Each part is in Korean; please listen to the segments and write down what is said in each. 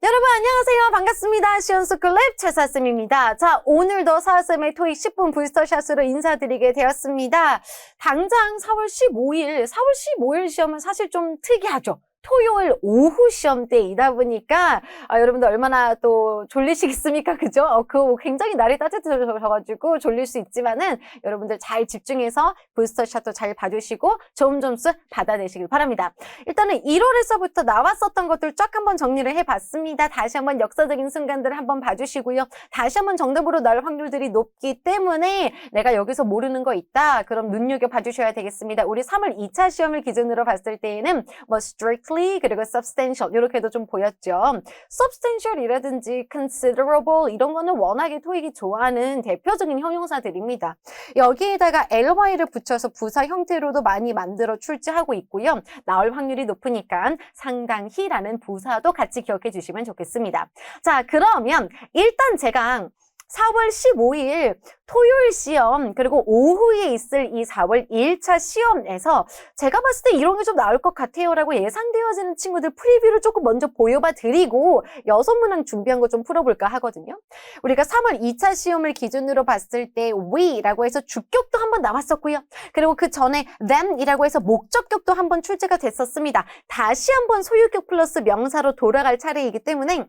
여러분 안녕하세요. 반갑습니다. 시온스클랩 최사쌤입니다. 자, 오늘도 사쌤의 토익 10분 부스터샷으로 인사드리게 되었습니다. 당장 4월 15일, 4월 15일 시험은 사실 좀 특이하죠. 토요일 오후 시험 때이다 보니까 아, 여러분들 얼마나 또 졸리시겠습니까? 그죠? 어, 그 굉장히 날이 따뜻해져가지고 졸릴 수 있지만은 여러분들 잘 집중해서 부스터샷도 잘 봐주시고 좋은 점수 받아내시길 바랍니다. 일단은 1월에서부터 나왔었던 것들 쫙 한번 정리를 해봤습니다. 다시 한번 역사적인 순간들을 한번 봐주시고요. 다시 한번 정답으로 나올 확률들이 높기 때문에 내가 여기서 모르는 거 있다. 그럼 눈여겨 봐주셔야 되겠습니다. 우리 3월 2차 시험을 기준으로 봤을 때에는 뭐 strictly 그리고 substantial 이렇게도 좀 보였죠. substantial이라든지 considerable 이런 거는 워낙에 토익이 좋아하는 대표적인 형용사들입니다. 여기에다가 ly를 붙여서 부사 형태로도 많이 만들어 출제하고 있고요. 나올 확률이 높으니까 상당히라는 부사도 같이 기억해 주시면 좋겠습니다. 자, 그러면 일단 제가 4월 15일 토요일 시험 그리고 오후에 있을 이 4월 1차 시험에서 제가 봤을 때 이런 게 좀 나올 것 같아요 라고 예상되어지는 친구들 프리뷰를 조금 먼저 보여봐 드리고 여섯 문항 준비한 거 좀 풀어볼까 하거든요. 우리가 3월 2차 시험을 기준으로 봤을 때 we라고 해서 주격도 한번 나왔었고요. 그리고 그 전에 them이라고 해서 목적격도 한번 출제가 됐었습니다. 다시 한번 소유격 플러스 명사로 돌아갈 차례이기 때문에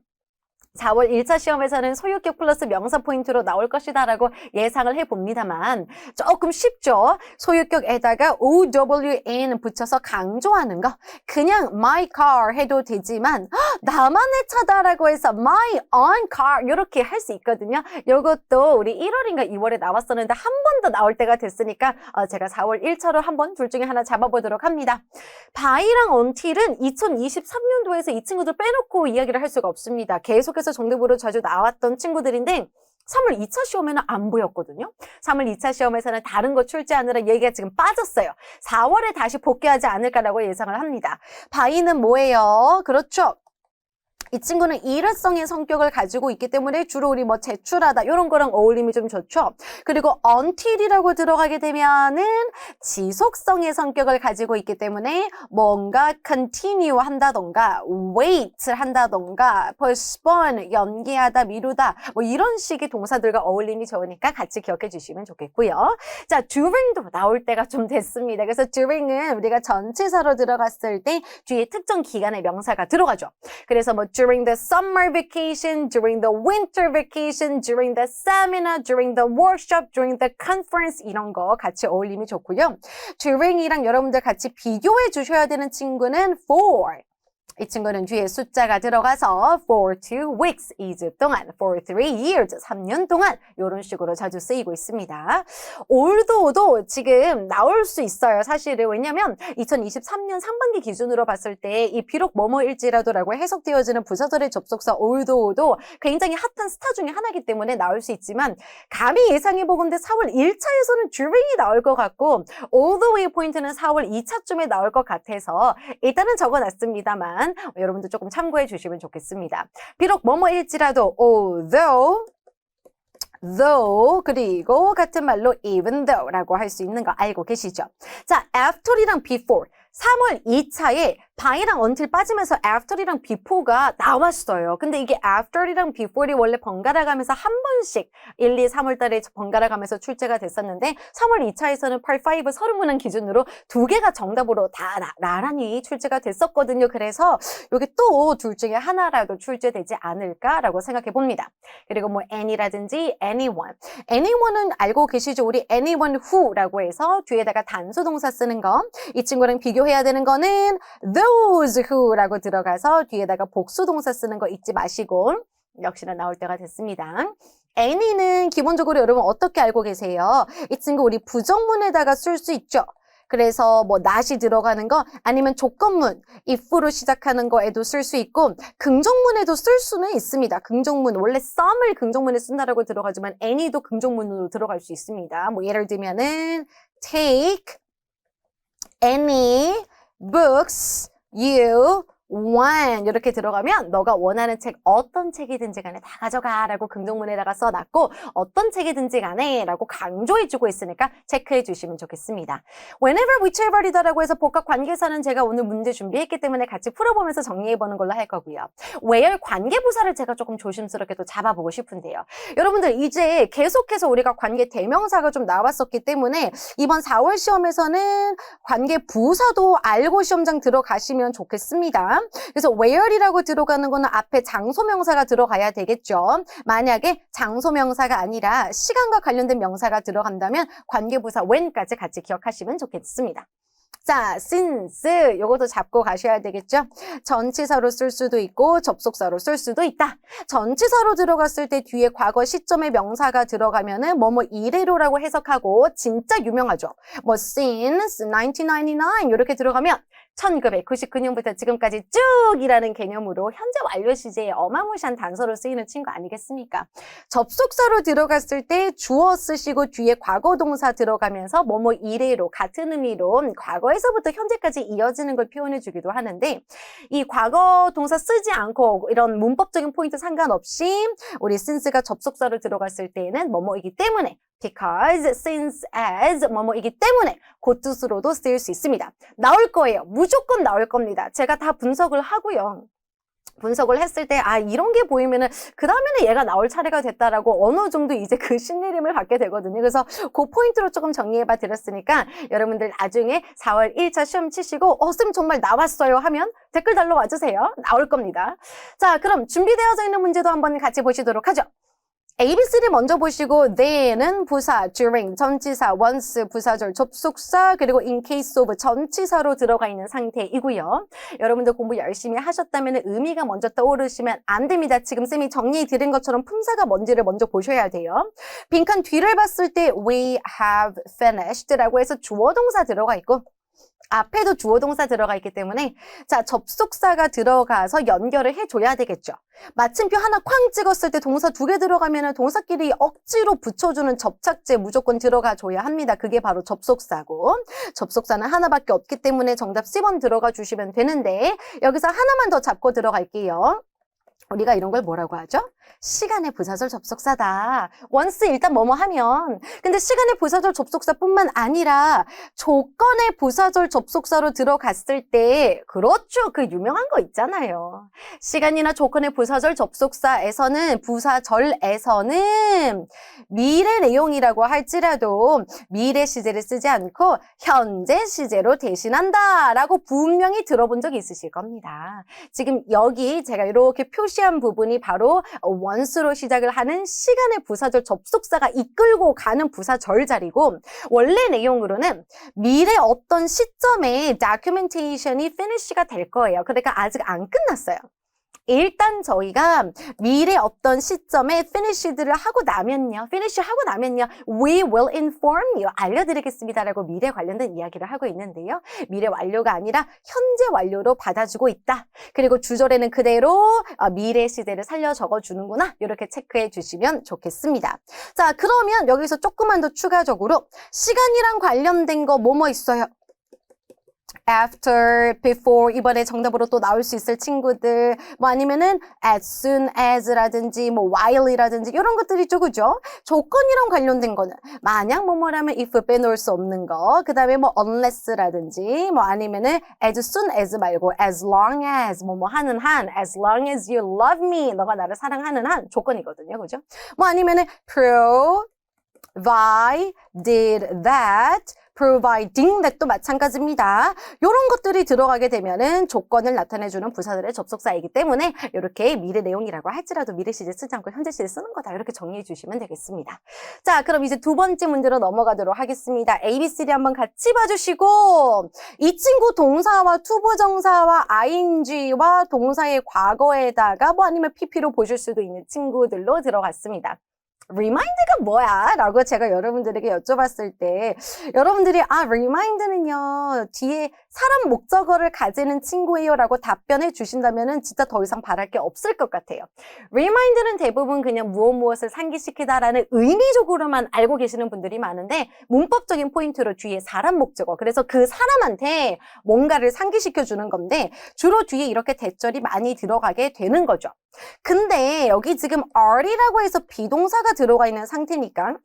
4월 1차 시험에서는 소유격 플러스 명사 포인트로 나올 것이다 라고 예상을 해봅니다만 조금 쉽죠. 소유격에다가 OWN 붙여서 강조하는 거 그냥 my car 해도 되지만 나만의 차다 라고 해서 my own car 이렇게 할 수 있거든요. 이것도 우리 1월인가 2월에 나왔었는데 한 번 더 나올 때가 됐으니까 어, 제가 4월 1차로 한 번 둘 중에 하나 잡아보도록 합니다. 바이랑 언틸은 2023년도에서 이 친구들 빼놓고 이야기를 할 수가 없습니다. 계속 해서 정답으로 자주 나왔던 친구들인데 3월 2차 시험에는 안 보였거든요. 3월 2차 시험에서는 다른 거 출제하느라 얘기가 지금 빠졌어요. 4월에 다시 복귀하지 않을까라고 예상을 합니다. 바이는 뭐예요? 그렇죠. 이 친구는 일회성의 성격을 가지고 있기 때문에 주로 우리 뭐 제출하다 이런 거랑 어울림이 좀 좋죠. 그리고 until이라고 들어가게 되면은 지속성의 성격을 가지고 있기 때문에 뭔가 continue 한다던가 wait 한다던가 postpone 연기하다 미루다 뭐 이런 식의 동사들과 어울림이 좋으니까 같이 기억해 주시면 좋겠고요. 자 during도 나올 때가 좀 됐습니다. 그래서 during은 우리가 전치사로 들어갔을 때 뒤에 특정 기간의 명사가 들어가죠. 그래서 뭐 during the summer vacation, during the winter vacation, during the seminar, during the workshop, during the conference 이런 거 같이 어울림이 좋고요. during이랑 여러분들 같이 비교해 주셔야 되는 친구는 for. 이 친구는 뒤에 숫자가 들어가서 for two weeks, 2주 동안, for three years, 3년 동안 이런 식으로 자주 쓰이고 있습니다. 올도도 지금 나올 수 있어요. 사실은 왜냐면 2023년 상반기 기준으로 봤을 때 이 비록 뭐뭐일지라도라고 해석되어지는 부사절의 접속사 올도도 굉장히 핫한 스타 중에 하나이기 때문에 나올 수 있지만 감히 예상해 보건데 4월 1차에서는 during이 나올 것 같고 all the way 포인트는 4월 2차쯤에 나올 것 같아서 일단은 적어놨습니다만 여러분들 조금 참고해 주시면 좋겠습니다. 비록 뭐뭐일지라도 although though 그리고 같은 말로 even though라고 할 수 있는 거 알고 계시죠? 자, after이랑 before 3월 2차에 by랑 until 빠지면서 after이랑 before가 나왔어요. 근데 이게 after이랑 before이 원래 번갈아 가면서 한 번씩 1, 2, 3월 달에 번갈아 가면서 출제가 됐었는데 3월 2차에서는 8, 5, 서른 문항 기준으로 두 개가 정답으로 다 나, 나란히 출제가 됐었거든요. 그래서 이게 또 둘 중에 하나라도 출제되지 않을까라고 생각해 봅니다. 그리고 뭐 any라든지 anyone. anyone은 알고 계시죠? 우리 anyone who라고 해서 뒤에다가 단수 동사 쓰는 거. 이 친구랑 비교해야 되는 거는 those who라고 들어가서 뒤에다가 복수 동사 쓰는 거 잊지 마시고 역시나 나올 때가 됐습니다. any는 기본적으로 여러분 어떻게 알고 계세요? 이 친구 우리 부정문에다가 쓸 수 있죠. 그래서 뭐 not이 들어가는 거 아니면 조건문 if로 시작하는 거에도 쓸 수 있고 긍정문에도 쓸 수는 있습니다. 긍정문 원래 some을 긍정문에 쓴다라고 들어가지만 any도 긍정문으로 들어갈 수 있습니다. 뭐 예를 들면은 take any books you when 이렇게 들어가면 너가 원하는 책 어떤 책이든지 간에 다 가져가 라고 긍정문에다가 써놨고 어떤 책이든지 간에 라고 강조해주고 있으니까 체크해 주시면 좋겠습니다. Whenever, whichever이다라고 해서 복합 관계사는 제가 오늘 문제 준비했기 때문에 같이 풀어보면서 정리해보는 걸로 할 거고요. where 관계부사를 제가 조금 조심스럽게 또 잡아보고 싶은데요. 여러분들 이제 계속해서 우리가 관계 대명사가 좀 나왔었기 때문에 이번 4월 시험에서는 관계 부사도 알고 시험장 들어가시면 좋겠습니다. 그래서 where이라고 들어가는 거는 앞에 장소 명사가 들어가야 되겠죠. 만약에 장소 명사가 아니라 시간과 관련된 명사가 들어간다면 관계부사 when까지 같이 기억하시면 좋겠습니다. 자, since 요것도 잡고 가셔야 되겠죠? 전치사로 쓸 수도 있고 접속사로 쓸 수도 있다. 전치사로 들어갔을 때 뒤에 과거 시점의 명사가 들어가면은 뭐뭐 이래로라고 해석하고 진짜 유명하죠. 뭐 since 1999 이렇게 들어가면 1999년부터 지금까지 쭉이라는 개념으로 현재 완료 시제에 어마무시한 단서로 쓰이는 친구 아니겠습니까? 접속사로 들어갔을 때 주어 쓰시고 뒤에 과거 동사 들어가면서 뭐뭐 이래로 같은 의미로 과거에서부터 현재까지 이어지는 걸 표현해 주기도 하는데 이 과거 동사 쓰지 않고 이런 문법적인 포인트 상관없이 우리 since가 접속사로 들어갔을 때에는 뭐뭐이기 때문에 because, since, as 뭐뭐이기 때문에 그 뜻으로도 쓰일 수 있습니다. 나올 거예요. 무조건 나올 겁니다. 제가 다 분석을 하고요. 분석을 했을 때, 아, 이런 게 보이면은, 그 다음에는 얘가 나올 차례가 됐다라고 어느 정도 이제 그 신내림을 받게 되거든요. 그래서 그 포인트로 조금 정리해봐 드렸으니까, 여러분들 나중에 4월 1차 시험 치시고, 어, 쌤 정말 나왔어요 하면 댓글 달러 와주세요. 나올 겁니다. 자, 그럼 준비되어져 있는 문제도 한번 같이 보시도록 하죠. ABC를 먼저 보시고 the는 부사, during 전치사, once 부사절 접속사, 그리고 in case of 전치사로 들어가 있는 상태이고요. 여러분들 공부 열심히 하셨다면 의미가 먼저 떠오르시면 안 됩니다. 지금 쌤이 정리해 드린 것처럼 품사가 뭔지를 먼저 보셔야 돼요. 빈칸 뒤를 봤을 때 we have finished라고 해서 주어 동사 들어가 있고 앞에도 주어 동사 들어가 있기 때문에 자 접속사가 들어가서 연결을 해줘야 되겠죠. 마침표 하나 쾅 찍었을 때 동사 두 개 들어가면 동사끼리 억지로 붙여주는 접착제 무조건 들어가 줘야 합니다. 그게 바로 접속사고 접속사는 하나밖에 없기 때문에 정답 10번 들어가 주시면 되는데 여기서 하나만 더 잡고 들어갈게요. 우리가 이런 걸 뭐라고 하죠? 시간의 부사절 접속사다. once 일단 뭐뭐 하면. 근데 시간의 부사절 접속사뿐만 아니라 조건의 부사절 접속사로 들어갔을 때 그렇죠. 그 유명한 거 있잖아요. 시간이나 조건의 부사절 접속사에서는 부사절에서는 미래 내용이라고 할지라도 미래 시제를 쓰지 않고 현재 시제로 대신한다 라고 분명히 들어본 적이 있으실 겁니다. 지금 여기 제가 이렇게 표시한 부분이 바로 원수로 시작을 하는 시간의 부사절 접속사가 이끌고 가는 부사절 자리고 원래 내용으로는 미래 어떤 시점에 다큐멘테이션이 finish가 될 거예요. 그러니까 아직 안 끝났어요. 일단 저희가 미래 어떤 시점에 finished를 하고 나면요. finish 하고 나면요. we will inform you. 알려드리겠습니다라고 미래 관련된 이야기를 하고 있는데요. 미래 완료가 아니라 현재 완료로 받아주고 있다. 그리고 주절에는 그대로 어, 미래 시대를 살려 적어주는구나. 이렇게 체크해 주시면 좋겠습니다. 자, 그러면 여기서 조금만 더 추가적으로 시간이랑 관련된 거 뭐뭐 있어요? After, before 이번에 정답으로 또 나올 수 있을 친구들 뭐 아니면은 as soon as라든지 뭐 while이라든지 이런 것들이 있죠 그죠? 조건이랑 관련된 거는 만약 뭐뭐라면 if 빼놓을 수 없는 거 그 다음에 뭐 unless라든지 뭐 아니면은 as soon as 말고 as long as 뭐뭐 하는 한 as long as you love me 너가 나를 사랑하는 한 조건이거든요 그죠? 뭐 아니면은 provide that providing that도 마찬가지입니다. 이런 것들이 들어가게 되면은 조건을 나타내주는 부사들의 접속사이기 때문에 이렇게 미래 내용이라고 할지라도 미래 시제 쓰지 않고 현재 시제 쓰는 거다. 이렇게 정리해 주시면 되겠습니다. 자, 그럼 이제 두 번째 문제로 넘어가도록 하겠습니다. A, B, C, D 한번 같이 봐주시고 이 친구 동사와 투부정사와 ing와 동사의 과거에다가 뭐 아니면 pp로 보실 수도 있는 친구들로 들어갔습니다. Remind가 뭐야? 라고 제가 여러분들에게 여쭤봤을 때 여러분들이 아 remind는요 뒤에 사람 목적어를 가지는 친구예요 라고 답변해 주신다면은 진짜 더 이상 바랄 게 없을 것 같아요. remind는 대부분 그냥 무엇 무엇을 상기시키다라는 의미적으로만 알고 계시는 분들이 많은데 문법적인 포인트로 뒤에 사람 목적어 그래서 그 사람한테 뭔가를 상기시켜 주는 건데 주로 뒤에 이렇게 대절이 많이 들어가게 되는 거죠. 근데 여기 지금 are이라고 해서 비동사가 들어가 있는 상태니까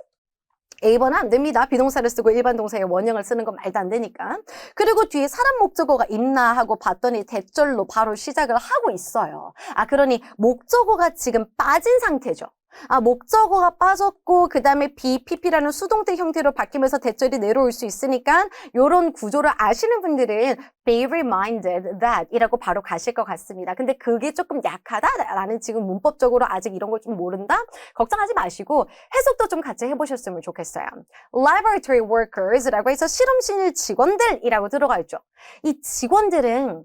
A번은 안 됩니다. 비동사를 쓰고 일반 동사의 원형을 쓰는 건 말도 안 되니까. 그리고 뒤에 사람 목적어가 있나 하고 봤더니 대절로 바로 시작을 하고 있어요. 아, 그러니 목적어가 지금 빠진 상태죠. 아, 목적어가 빠졌고 그 다음에 BPP라는 수동태 형태로 바뀌면서 대절이 내려올 수 있으니까 이런 구조를 아시는 분들은 be reminded that 이라고 바로 가실 것 같습니다. 근데 그게 조금 약하다라는 지금 문법적으로 아직 이런 걸 좀 모른다? 걱정하지 마시고 해석도 좀 같이 해보셨으면 좋겠어요. laboratory workers라고 해서 실험실 직원들이라고 들어가 있죠. 이 직원들은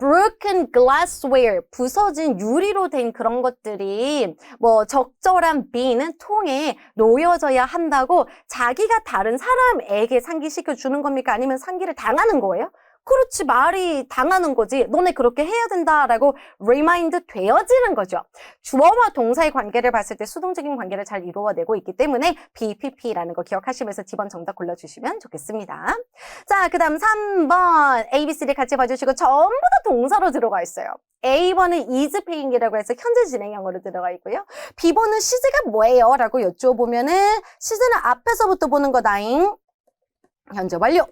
broken glassware, 부서진 유리로 된 그런 것들이 뭐 적절한 비는 통에 놓여져야 한다고 자기가 다른 사람에게 상기시켜 주는 겁니까? 아니면 상기를 당하는 거예요? 그렇지 말이 당하는 거지. 너네 그렇게 해야 된다라고 리마인드 되어지는 거죠. 주어와 동사의 관계를 봤을 때 수동적인 관계를 잘 이루어내고 있기 때문에 BPP라는 거 기억하시면서 D번 정답 골라주시면 좋겠습니다. 자 그 다음 3번. A, B, C, D 같이 봐주시고 전부 다 동사로 들어가 있어요. A번은 is paying이라고 해서 현재 진행형으로 들어가 있고요. B번은 시제가 뭐예요? 라고 여쭤보면은 시제는 앞에서부터 보는 거다잉. 현재 완료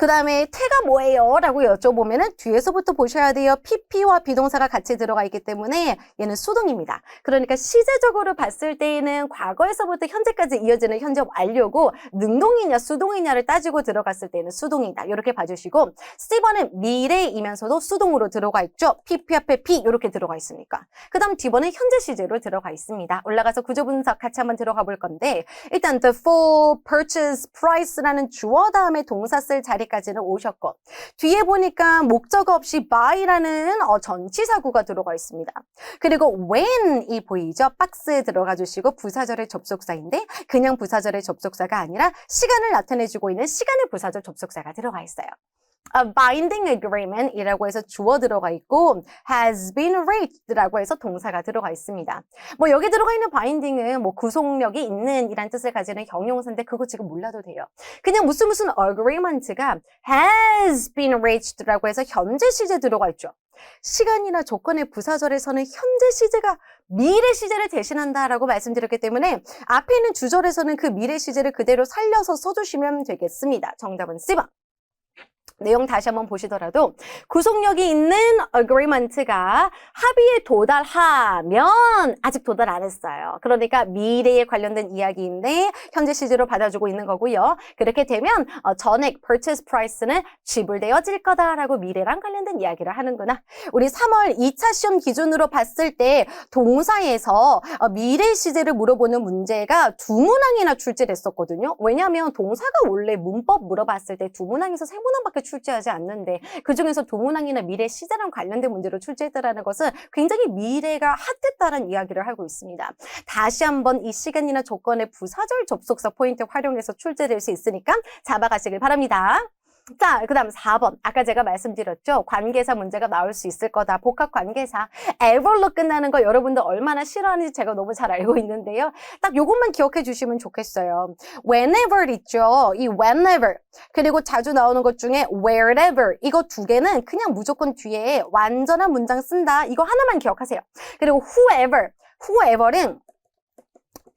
그 다음에 태가 뭐예요? 라고 여쭤보면 뒤에서부터 보셔야 돼요. PP와 비동사가 같이 들어가 있기 때문에 얘는 수동입니다. 그러니까 시제적으로 봤을 때에는 과거에서부터 현재까지 이어지는 현재 완료고 능동이냐 수동이냐를 따지고 들어갔을 때는 수동이다. 이렇게 봐주시고 C번은 미래이면서도 수동으로 들어가 있죠. PP 앞에 P 이렇게 들어가 있으니까. 그 다음 D번은 현재 시제로 들어가 있습니다. 올라가서 구조 분석 같이 한번 들어가 볼 건데 일단 the full purchase price라는 주어 다음에 동사 쓸 자리 까지는 오셨고 뒤에 보니까 목적어 없이 by라는 어, 전치사구가 들어가 있습니다. 그리고 when이 보이죠? 박스에 들어가 주시고 부사절의 접속사인데 그냥 부사절의 접속사가 아니라 시간을 나타내주고 있는 시간의 부사절 접속사가 들어가 있어요. A binding agreement 이라고 해서 주어 들어가 있고 has been reached 라고 해서 동사가 들어가 있습니다. 뭐 여기 들어가 있는 binding은 뭐 구속력이 있는 이란 뜻을 가지는 형용사인데 그거 지금 몰라도 돼요. 그냥 무슨 무슨 agreement가 has been reached 라고 해서 현재 시제 들어가 있죠. 시간이나 조건의 부사절에서는 현재 시제가 미래 시제를 대신한다라고 말씀드렸기 때문에 앞에 있는 주절에서는 그 미래 시제를 그대로 살려서 써주시면 되겠습니다. 정답은 C번. 내용 다시 한번 보시더라도 구속력이 있는 agreement가 합의에 도달하면 아직 도달 안 했어요. 그러니까 미래에 관련된 이야기인데 현재 시제로 받아주고 있는 거고요. 그렇게 되면 어, 전액 purchase price는 지불되어질 거다라고 미래랑 관련된 이야기를 하는구나. 우리 3월 2차 시험 기준으로 봤을 때 동사에서 어, 미래 시제를 물어보는 문제가 두 문항이나 출제됐었거든요. 왜냐하면 동사가 원래 문법 물어봤을 때 두 문항에서 세 문항밖에 출제하지 않는데 그중에서 도문항이나 미래 시제랑 관련된 문제로 출제했다라는 것은 굉장히 미래가 핫했다는 이야기를 하고 있습니다. 다시 한번 이 시간이나 조건의 부사절 접속사 포인트 활용해서 출제될 수 있으니까 잡아가시길 바랍니다. 자, 그 다음 4번. 아까 제가 말씀드렸죠? 관계사 문제가 나올 수 있을 거다. 복합 관계사. ever로 끝나는 거 여러분들 얼마나 싫어하는지 제가 너무 잘 알고 있는데요. 딱 요것만 기억해 주시면 좋겠어요. whenever 있죠? 이 whenever. 그리고 자주 나오는 것 중에 wherever. 이거 두 개는 그냥 무조건 뒤에 완전한 문장 쓴다. 이거 하나만 기억하세요. 그리고 whoever. whoever는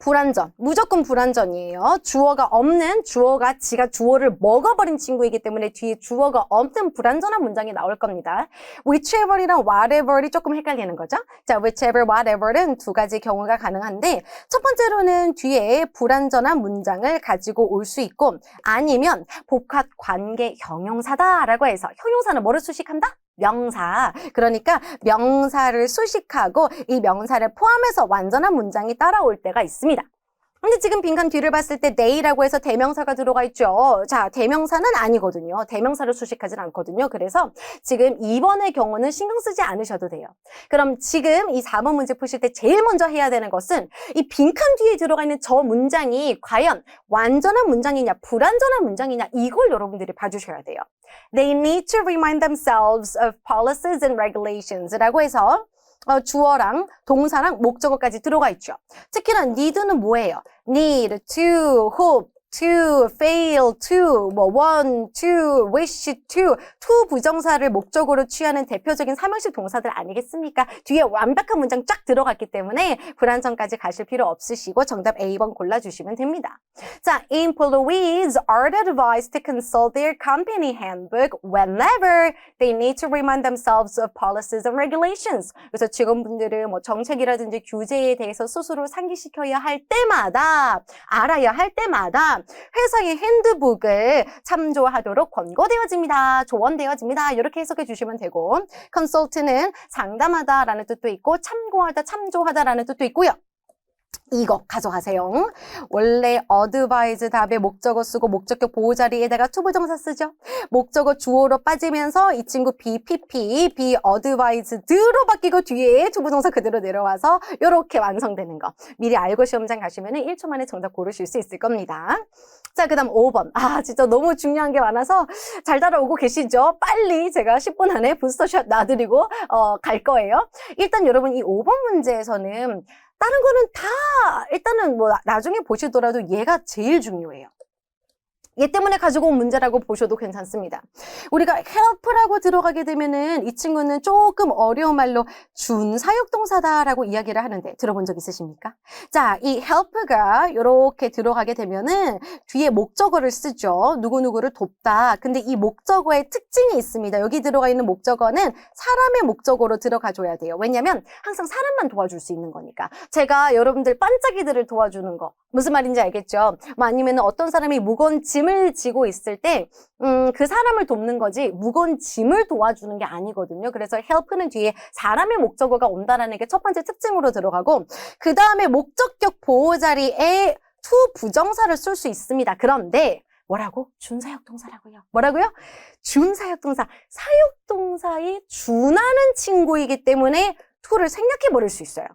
불완전. 무조건 불완전이에요. 주어가 없는 주어가 지가 주어를 먹어버린 친구이기 때문에 뒤에 주어가 없는 불완전한 문장이 나올 겁니다. whichever이랑 whatever이 조금 헷갈리는 거죠. 자, whichever, whatever는 두 가지 경우가 가능한데 첫 번째로는 뒤에 불완전한 문장을 가지고 올 수 있고 아니면 복합 관계 형용사다라고 해서 형용사는 뭐를 수식한다? 명사. 그러니까 명사를 수식하고 이 명사를 포함해서 완전한 문장이 따라올 때가 있습니다. 근데 지금 빈칸 뒤를 봤을 때 they라고 해서 대명사가 들어가 있죠. 자, 대명사는 아니거든요. 대명사를 수식하진 않거든요. 그래서 지금 2번의 경우는 신경 쓰지 않으셔도 돼요. 그럼 지금 이 4번 문제 푸실 때 제일 먼저 해야 되는 것은 이 빈칸 뒤에 들어가 있는 저 문장이 과연 완전한 문장이냐, 불완전한 문장이냐 이걸 여러분들이 봐주셔야 돼요. They need to remind themselves of policies and regulations 라고 해서 어, 주어랑 동사랑 목적어까지 들어가 있죠. 특히나 need는 뭐예요? need, to, hope, to, fail, to, 뭐 want, to, wish, to, to 부정사를 목적으로 취하는 대표적인 삼형식 동사들 아니겠습니까? 뒤에 완벽한 문장 쫙 들어갔기 때문에 불안정까지 가실 필요 없으시고 정답 A번 골라주시면 됩니다. 자, employees are advised to consult their company handbook whenever they need to remind themselves of policies and regulations. 그래서 직원분들은 뭐 정책이라든지 규제에 대해서 스스로 상기시켜야 할 때마다 알아야 할 때마다 회사의 핸드북을 참조하도록 권고되어집니다. 조언되어집니다. 이렇게 해석해 주시면 되고 consult는 상담하다라는 뜻도 있고 참고하다, 참조하다라는 뜻도 있고요. 이거 가져가세요. 원래 advise 답에 목적어 쓰고 목적격 보호 자리에다가 투부정사 쓰죠. 목적어 주어로 빠지면서 이 친구 BPP, advised로 바뀌고 뒤에 투부정사 그대로 내려와서 이렇게 완성되는 거. 미리 알고 시험장 가시면 1초 만에 정답 고르실 수 있을 겁니다. 자, 그 다음 5번. 아, 진짜 너무 중요한 게 많아서 잘 따라오고 계시죠? 빨리 제가 10분 안에 부스터샷 놔드리고 어, 갈 거예요. 일단 여러분 이 5번 문제에서는 다른 거는 다 일단은 뭐 나- 나중에 보시더라도 얘가 제일 중요해요. 얘 때문에 가지고 온 문제라고 보셔도 괜찮습니다. 우리가 help라고 들어가게 되면은 이 친구는 조금 어려운 말로 준 사역동사다라고 이야기를 하는데 들어본 적 있으십니까? 자, 이 help가 이렇게 들어가게 되면은 뒤에 목적어를 쓰죠. 누구누구를 돕다. 근데 이 목적어의 특징이 있습니다. 여기 들어가 있는 목적어는 사람의 목적어로 들어가줘야 돼요. 왜냐면 항상 사람만 도와줄 수 있는 거니까. 제가 여러분들 반짝이들을 도와주는 거 무슨 말인지 알겠죠? 뭐 아니면 어떤 사람이 무거운 짐을 지고 있을 때, 음, 그 사람을 돕는 거지, 무거운 짐을 도와주는 게 아니거든요. 그래서 help는 뒤에 사람의 목적어가 온다라는 게 첫 번째 특징으로 들어가고, 그 다음에 목적격 보호 자리에 to 부정사를 쓸 수 있습니다. 그런데, 뭐라고? 준사역동사라고요. 뭐라고요? 준사역동사. 사역동사에 준하는 친구이기 때문에 to를 생략해 버릴 수 있어요.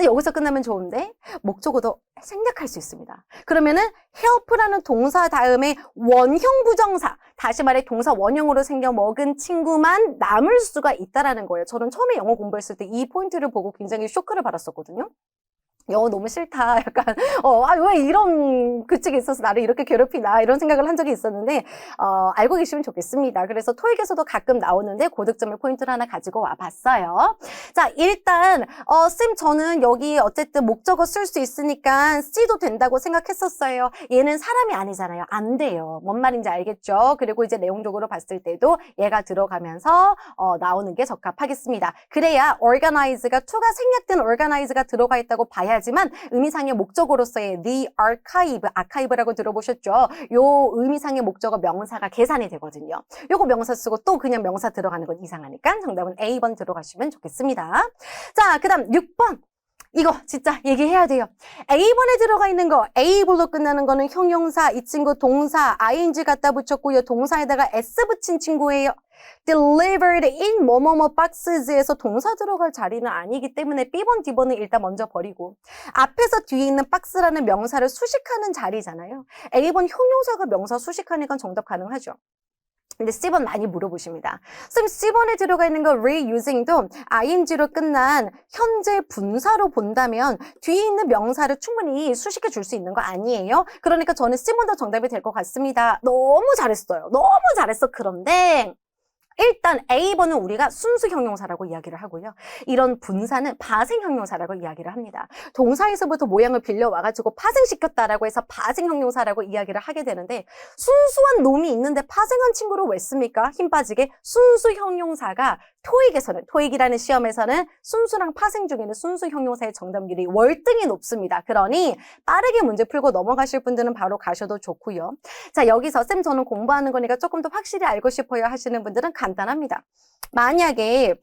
근데 여기서 끝나면 좋은데 목적어도 생략할 수 있습니다. 그러면은 help라는 동사 다음에 원형 부정사, 다시 말해 동사 원형으로 생겨 먹은 친구만 남을 수가 있다라는 거예요. 저는 처음에 영어 공부했을 때 이 포인트를 보고 굉장히 쇼크를 받았었거든요. 영어 너무 싫다. 약간, 어, 아, 왜 이런 규칙이 있어서 나를 이렇게 괴롭히나. 이런 생각을 한 적이 있었는데, 어, 알고 계시면 좋겠습니다. 그래서 토익에서도 가끔 나오는데 고득점을 포인트를 하나 가지고 와 봤어요. 자, 일단, 어, 쌤, 저는 여기 어쨌든 목적어 쓸 수 있으니까 C도 된다고 생각했었어요. 얘는 사람이 아니잖아요. 안 돼요. 뭔 말인지 알겠죠? 그리고 이제 내용적으로 봤을 때도 얘가 들어가면서, 어, 나오는 게 적합하겠습니다. 그래야 organize가, to가 생략된 organize가 들어가 있다고 봐야 지만 의미상의 목적어로서의 the archive, 아카이브라고 들어보셨죠? 요 의미상의 목적어 명사가 계산이 되거든요. 요거 명사 쓰고 또 그냥 명사 들어가는 건 이상하니까 정답은 A번 들어가시면 좋겠습니다. 자, 그 다음 6번. 이거 진짜 얘기해야 돼요. A번에 들어가 있는 거, A볼로 끝나는 거는 형용사, 이 친구 동사, ing 갖다 붙였고요. 동사에다가 s 붙인 친구예요. delivered in 뭐뭐뭐 boxes에서 동사 들어갈 자리는 아니기 때문에 B번, D번은 일단 먼저 버리고 앞에서 뒤에 있는 박스라는 명사를 수식하는 자리잖아요. A번 형용사가 명사 수식하니까 정답 가능하죠. 근데 C번 많이 물어보십니다. 쌤, C번에 들어가 있는 거 reusing도 ing로 끝난 현재 분사로 본다면 뒤에 있는 명사를 충분히 수식해 줄 수 있는 거 아니에요? 그러니까 저는 C번도 정답이 될 것 같습니다. 너무 잘했어요. 너무 잘했어. 그런데 일단 A번은 우리가 순수 형용사라고 이야기를 하고요. 이런 분사는 파생 형용사라고 이야기를 합니다. 동사에서부터 모양을 빌려와가지고 파생시켰다라고 해서 파생 형용사라고 이야기를 하게 되는데 순수한 놈이 있는데 파생한 친구를 왜 씁니까? 힘 빠지게 순수 형용사가 토익에서는 토익이라는 시험에서는 순수랑 파생 중에는 순수 형용사의 정답률이 월등히 높습니다. 그러니 빠르게 문제 풀고 넘어가실 분들은 바로 가셔도 좋고요. 자 여기서 쌤 저는 공부하는 거니까 조금 더 확실히 알고 싶어요 하시는 분들은 간 단합니다. 만약에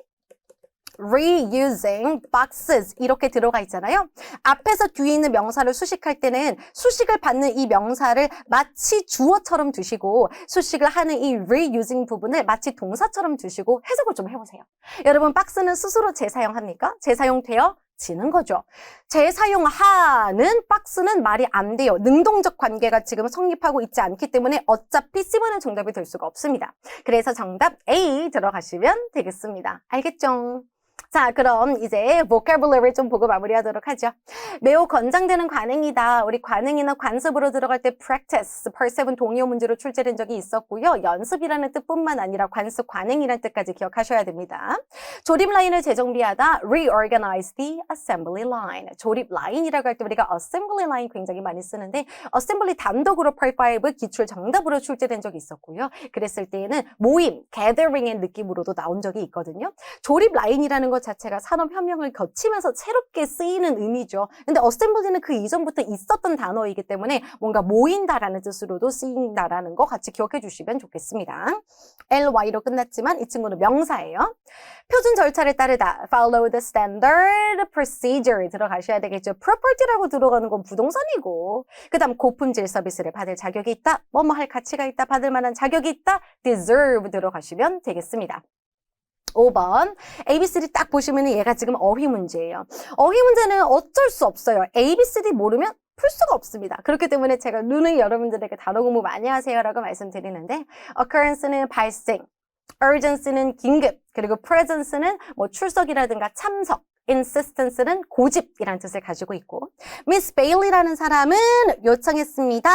reusing boxes 이렇게 들어가 있잖아요. 앞에서 뒤에 있는 명사를 수식할 때는 수식을 받는 이 명사를 마치 주어처럼 두시고 수식을 하는 이 reusing 부분을 마치 동사처럼 두시고 해석을 좀 해보세요. 여러분 박스는 스스로 재사용합니까? 재사용돼요? 지는 거죠. 재사용하는 박스는 말이 안 돼요. 능동적 관계가 지금 성립하고 있지 않기 때문에 어차피 C번은 정답이 될 수가 없습니다. 그래서 정답 A 들어가시면 되겠습니다. 알겠죠? 자, 그럼 이제 vocabulary 좀 보고 마무리하도록 하죠. 매우 권장되는 관행이다. 우리 관행이나 관습으로 들어갈 때 practice, per7 동의어 문제로 출제된 적이 있었고요. 연습이라는 뜻뿐만 아니라 관습, 관행이라는 뜻까지 기억하셔야 됩니다. 조립 라인을 재정비하다, reorganize the assembly line. 조립 라인이라고 할 때 우리가 assembly line 굉장히 많이 쓰는데 assembly 단독으로 part 5 기출 정답으로 출제된 적이 있었고요. 그랬을 때에는 모임, gathering의 느낌으로도 나온 적이 있거든요. 조립 라인이라는 것 자체가 산업혁명을 거치면서 새롭게 쓰이는 의미죠. 근데 어셈블리는 그 이전부터 있었던 단어이기 때문에 뭔가 모인다라는 뜻으로도 쓰인다라는 거 같이 기억해 주시면 좋겠습니다. ly로 끝났지만 이 친구는 명사예요. 표준 절차를 따르다. follow the standard procedure 들어가셔야 되겠죠. property라고 들어가는 건 부동산이고 그 다음 고품질 서비스를 받을 자격이 있다. 뭐뭐 할 가치가 있다. 받을 만한 자격이 있다. deserve 들어가시면 되겠습니다. 5번 ABCD 딱 보시면 얘가 지금 어휘 문제예요. 어휘 문제는 어쩔 수 없어요. ABCD 모르면 풀 수가 없습니다. 그렇기 때문에 제가 누누이 여러분들에게 단어 공부 많이 하세요라고 말씀드리는데 occurrence는 발생, urgency는 긴급, 그리고 presence는 뭐 출석이라든가 참석, insistence는 고집이라는 뜻을 가지고 있고 Miss Bailey라는 사람은 요청했습니다.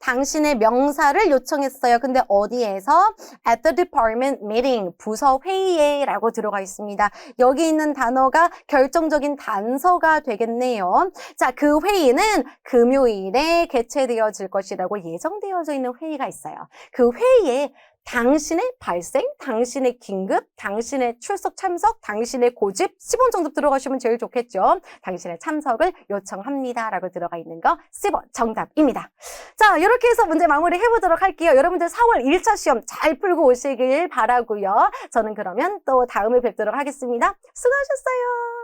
당신의 명사를 요청했어요. 근데 어디에서? At the department meeting, 부서 회의에 라고 들어가 있습니다. 여기 있는 단어가 결정적인 단서가 되겠네요. 자, 그 회의는 금요일에 개최되어질 것이라고 예정되어져 있는 회의가 있어요. 그 회의에 당신의 발생, 당신의 긴급, 당신의 출석 참석, 당신의 고집 10원 정도 들어가시면 제일 좋겠죠. 당신의 참석을 요청합니다. 라고 들어가 있는 거 10원 정답입니다. 자, 이렇게 해서 문제 마무리 해보도록 할게요. 여러분들 4월 1차 시험 잘 풀고 오시길 바라고요. 저는 그러면 또 다음에 뵙도록 하겠습니다. 수고하셨어요.